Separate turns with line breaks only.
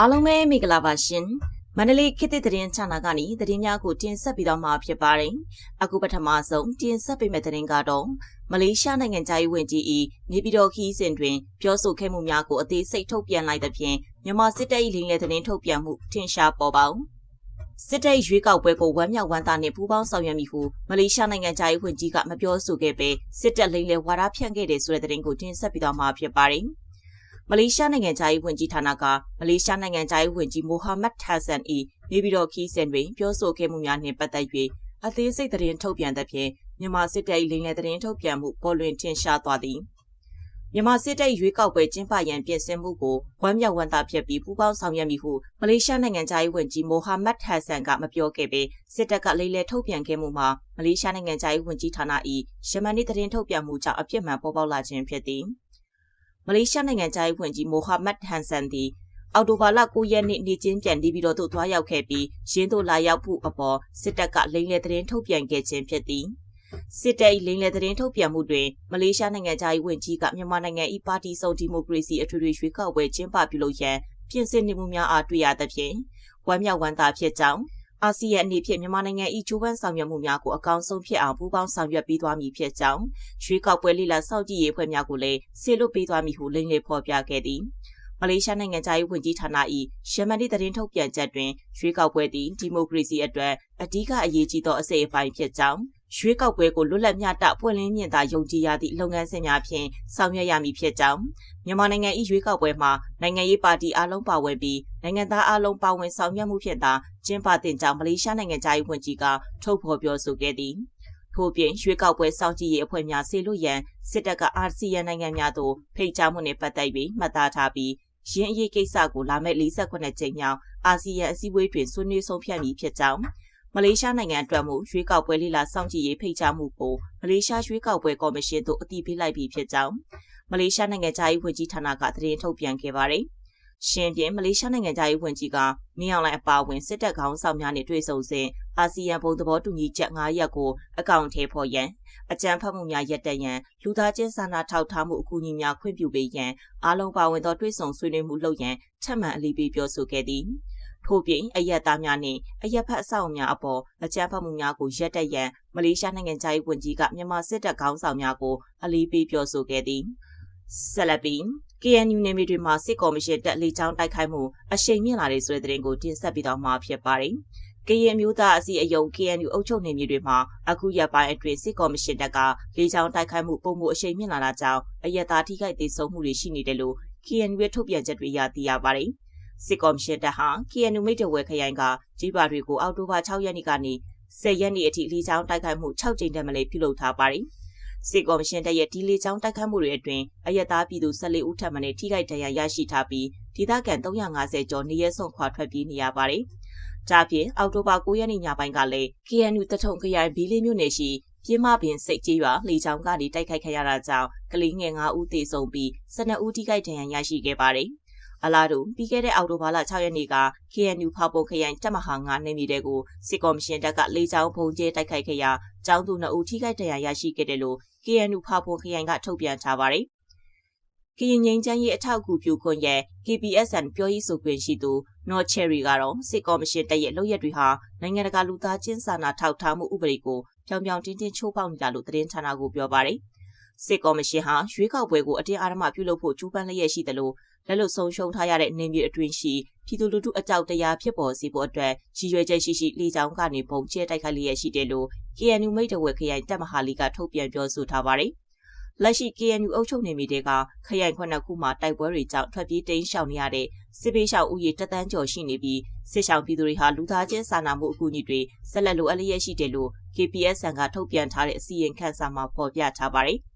အားလုံးပဲမင်္ဂလာပါရှင်မန္တလေးခေတ်သစ်သတင်းချာနာကနေသတင်းများကိုတင်ဆက်ပြီးတော့မှာဖြစ်ပါတယ်အခုပထမဆုံးတင်ဆက်ပေးမယ့်သတင်းကတော့မလေးရှားနိုင်ငံသားရေးဝန်ကြီး၏နေပြည်တော်ခီးစဉ်တွင်ပြောဆိုခဲ့မှုများကိုအသေးစိတ်ထုတ်ပြန်လိုက်သဖြင့်မြန်မာစစ်တပ်၏လိမ်လည်သတင်းထုတ်ပြန်မှုထင်ရှားပေါ်ပေါစစ်တပ်ရွေးကောက်ပွဲကိုဝမ်းမြောက်ဝမ်းသာနဲ့ပူးပေါင်းဆောင်ရွက်မိဟုမလေးရှားနိုင်ငံသားရေးဝန်ကြီးကမပြောဆိုခဲ့ပေစစ်တပ်လိမ်လည်ဝါဒဖြန့်ခဲ့တဲ့ဆိုတဲ့သတင်းကိုတင်ဆက်ပြီးတော့မှာဖြစ်ပါတယ်။ မလေးရှားနိုင်ငံသားရေးဝန်ကြီးဌာနကမလေးရှားနိုင်ငံသားရေးဝန်ကြီးမိုဟာမက်ဟာဆန်အီနေပြည်တော်ခီးစင်တွင်ပြောဆိုခဲ့မှုများနှင့်ပတ်သက်၍အသေးစိတ်သတင်းထုတ်ပြန်သဖြင့်မြန်မာစစ်တပ်၏လိမ်လည်သတင်းထုတ်ပြန်မှုပေါ်လွင်ထင်ရှားသွားသည်မြန်မာစစ်တပ်ရွေးကောက်ပွဲကျင်းပရန်ပြင်ဆင်မှုကိုဝမ်းမြောက်ဝမ်းသာဖြစ်ပြီးပူးပေါင်းဆောင်ရွက်မိဟုမလေးရှားနိုင်ငံသားရေးဝန်ကြီးမိုဟာမက်ဟာဆန်ကမပြောခဲ့ပေစစ်တပ်ကလိမ်လည်ထုတ်ပြန်ခဲ့မှုမှာမလေးရှားနိုင်ငံသားရေးဝန်ကြီးဌာန၏ယမန်နေ့သတင်းထုတ်ပြန်မှုကြောင့်အပြစ်မှန်ပေါ်ပေါက်လာခြင်းဖြစ်သည်။ မလေးရှားနိုင်ငံသားရေးဝန်ကြီးမိုဟာမက်ဟန်ဆန်သည်အော်တိုဘာလ9ရက်နေ့နေ့ချင်းပြန်နေပြီးတော့သွားရောက်ခဲ့ပြီးရင်းတို့လာရောက်ဖို့အပေါ်စစ်တပ်ကလိမ်လည်သတင်းထုတ်ပြန်ခဲ့ခြင်းဖြစ်သည်စစ်တပ်၏လိမ်လည်သတင်းထုတ်ပြန်မှုတွင်မလေးရှားနိုင်ငံသားရေးဝန်ကြီးကမြန်မာနိုင်ငံ၏ပါတီစုံဒီမိုကရေစီအထွေထွေရွေးကောက်ပွဲကျင်းပပြုလုပ်ရန်ပြင်ဆင်နေမှုများအားတွေ့ရသဖြင့်ဝမ်းမြောက်ဝမ်းသာဖြစ်ကြောင်း အာဆီယံအနေဖြင့်မြန်မာနိုင်ငံ၏ဂျိုးပန်းဆောင်ရွက်မှုများကိုအကောင်းဆုံးဖြစ်အောင်ပူးပေါင်းဆောင်ရွက်ပေးသွားမည်ဖြစ်ကြောင်းရွေးကောက်ပွဲလိလာစောင့်ကြည့်ရေးဖွဲ့များကိုလည်းဆေလွတ်ပေးသွားမည်ဟုလိမ့်လေဖော်ပြခဲ့သည်မလေးရှားနိုင်ငံသားရေးဝန်ကြီးဌာန၏ရှမန်ဒီသတင်းထုတ်ပြန်ချက်တွင်ရွေးကောက်ပွဲသည်ဒီမိုကရေစီအတွက်အဓိကအရေးကြီးသောအစိတ်အပိုင်းဖြစ်ကြောင်း ရွေးကောက်ပွဲကိုလွတ်လပ်မျှတပွင့်လင်းမြင့်သာယုံကြည်ရသည့်လုပ်ငန်းစဉ်များဖြင့်ဆောင်ရွက်ရမည်ဖြစ်ကြောင်းမြန်မာနိုင်ငံ၏ရွေးကောက်ပွဲမှာနိုင်ငံရေးပါတီအလုံးပါဝင်ပြီးနိုင်ငံသားအလုံးပါဝင်ဆောင်ရွက်မှုဖြင့်သာကျင်းပတင်ကြောင်းမလေးရှားနိုင်ငံသားရေးဝန်ကြီးကထုတ်ဖော်ပြောဆိုခဲ့သည်ထို့ပြင်ရွေးကောက်ပွဲစောင့်ကြည့်ရေးအဖွဲ့များဆေလို့ရန်စစ်တပ်ကအာဆီယံနိုင်ငံများသို့ဖိတ်ကြားမှုနှင့်ပတ်သက်ပြီးမှတ်သားထားပြီးရင်းအရေးကိစ္စကိုလာမယ့်48ကြိမ်မြောက်အာဆီယံအစည်းအဝေးတွင်ဆွေးနွေးဆုံးဖြတ်မည်ဖြစ်ကြောင်း မလေးရှားနိုင်ငံအတွက်မူရွေးကောက်ပွဲလိလာစောင့်ကြည့်ရေးဖိတ်ကြားမှုကိုမလေးရှားရွေးကောက်ပွဲကော်မရှင်သို့အတည်ပြုလိုက်ပြီးဖြစ်ကြောင်းမလေးရှားနိုင်ငံသားရေးဝန်ကြီးဌာနကသတင်းထုတ်ပြန်ခဲ့ပါတယ်။ရှင်ပြင်းမလေးရှားနိုင်ငံသားရေးဝန်ကြီးကမင်းအောင်လှိုင်အပါအဝင်စစ်တပ်ခေါင်းဆောင်များနဲ့တွေ့ဆုံစဉ်အာဆီယံဘုံသဘောတူညီချက်9ရပ်ကိုအကောင့်ထဲပေါ်ရန်အကြံဖတ်မှုများရပ်တန့်ရန်လူသားချင်းစာနာထောက်ထားမှုအကူအညီများခွင့်ပြုပေးရန်အားလုံးပါဝင်သောတွေ့ဆုံဆွေးနွေးမှုလုပ်ရန်ထပ်မံအလေးပေးပြောဆိုခဲ့သည်။ ထို့ပြင်အရက်သားများနှင့်အရက်ဖက်အဆောက်အများအပေါ်အကြမ်းဖက်မှုများကိုရပ်တန့်ရန်မလေးရှားနိုင်ငံသားရေးဝန်ကြီးကမြန်မာစစ်တပ်ခေါင်းဆောင်များကိုအလေးပေးပြောဆိုခဲ့သည်ဆက်လက်ပြီး KNU နယ်မြေတွေမှာစစ်ကော်မရှင်တပ်လေကြောင်းတိုက်ခိုက်မှုအရှိန်မြင့်လာတဲ့ဆိုတဲ့သတင်းကိုတင်ဆက်ပြီးတော့မှာဖြစ်ပါတယ်။ကရင်မျိုးသားအစည်းအရုံး KNU အုပ်ချုပ်နယ်မြေတွေမှာအခုရက်ပိုင်းအတွင်းစစ်ကော်မရှင်တပ်ကလေကြောင်းတိုက်ခိုက်မှုပုံမှုအရှိန်မြင့်လာတာကြောင့်အရက်သားထိခိုက်ဒေဆုံးမှုတွေရှိနေတယ်လို့ KNU ရဲ့ထုတ်ပြန်ချက်တွေရသိရပါတယ်။ စစ်ကော်မရှင်တပ်ဟာ KNU မိတ်တဝဲခရိုင်ကကြီးပါတွေကိုအောက်တိုဘာ6ရက်နေ့ကနေ10ရက်နေ့အထိလေကြောင်းတိုက်ခိုက်မှု6ကြိမ်တည်းမလေးပြုလုပ်ထားပါတယ်။စစ်ကော်မရှင်တပ်ရဲ့ဒီလေကြောင်းတိုက်ခိုက်မှုတွေအတွင်းအယက်သားပြည်သူ14ဦးထပ်မံထိခိုက်ဒဏ်ရာရရှိထားပြီးဒေသခံ350ကျော်နေရဲဆုံခွာထွက်ပြေးနေရပါတယ်။ဒါပြင်အောက်တိုဘာ9ရက်နေ့ညပိုင်းကလည်း KNU တထုံခရိုင်ဘီလေးမြို့နယ်ရှိပြင်းမပင်စိတ်ကြီးရွာလေကြောင်းကနေတိုက်ခိုက်ခဲ့ရတာကြောင့်ကလေးငယ်9ဦးသေဆုံးပြီး12ဦးထိခိုက်ဒဏ်ရာရရှိခဲ့ပါတယ်။ အလားတူပြီးခဲ့တဲ့အောက်တိုဘာလ6ရက်နေ့က KNU ဖောက်ပုံခရိုင်တပ်မဟာ9နေမြေတဲကိုစစ်ကော်မရှင်တပ်ကလေကြောင်းပုံကျဲတိုက်ခိုက်ခဲ့ရာကျောင်းသူ2ဦးထိခိုက်ဒဏ်ရာရရှိခဲ့တယ်လို့ KNU ဖောက်ပုံခရိုင်ကထုတ်ပြန်ထားပါတယ်။ကရင်ငိမ့်ချမ်းရေးအထောက်အကူပြုခွင့်ရဲ့ KPSN ပြောရေးဆိုခွင့်ရှိသူ North Cherry ကတော့စစ်ကော်မရှင်တပ်ရဲ့လုပ်ရက်တွေဟာနိုင်ငံတကာလူသားချင်းစာနာထောက်ထားမှုဥပဒေကိုပြောင်ပြောင်တင်းတင်းချိုးဖောက်နေတာလို့သတင်းဌာနကိုပြောပါတယ်။စစ်ကော်မရှင်ဟာရွေးကောက်ပွဲကိုအတင်းအဓမ္မပြုလုပ်ဖို့ကြိုးပမ်းလျက်ရှိတယ်လို့ လက်လွတ်ဆုံးရှုံးထားရတဲ့နေမြေအတွင်းရှိပြည်သူလူထုအကြောက်တရားဖြစ်ပေါ်စေဖို့အတွက်ရည်ရွယ်ချက်ရှိရှိလေကြောင်းကနေပုံကျဲတိုက်ခိုက်လျက်ရှိတယ်လို့ KNU မိတ်တဝက်ခရိုင်တပ်မဟာလီကထုတ်ပြန်ပြောဆိုထားပါတယ်။လက်ရှိ KNU အုပ်ချုပ်နေမိတဲ့ကခရိုင်ခွနခုမှာတိုက်ပွဲတွေကြောင့်ထွက်ပြေးတိမ်းရှောင်နေရတဲ့စစ်ပေးရှောင်ဦးရေတသန်းကျော်ရှိနေပြီးစစ်ရှောင်ပြည်သူတွေဟာလူသားချင်းစာနာမှုအကူအညီတွေဆက်လက်လိုအပ်လျက်ရှိတယ်လို့ KPS ဆန်ကထုတ်ပြန်ထားတဲ့အစီရင်ခံစာမှာဖော်ပြထားပါတယ်။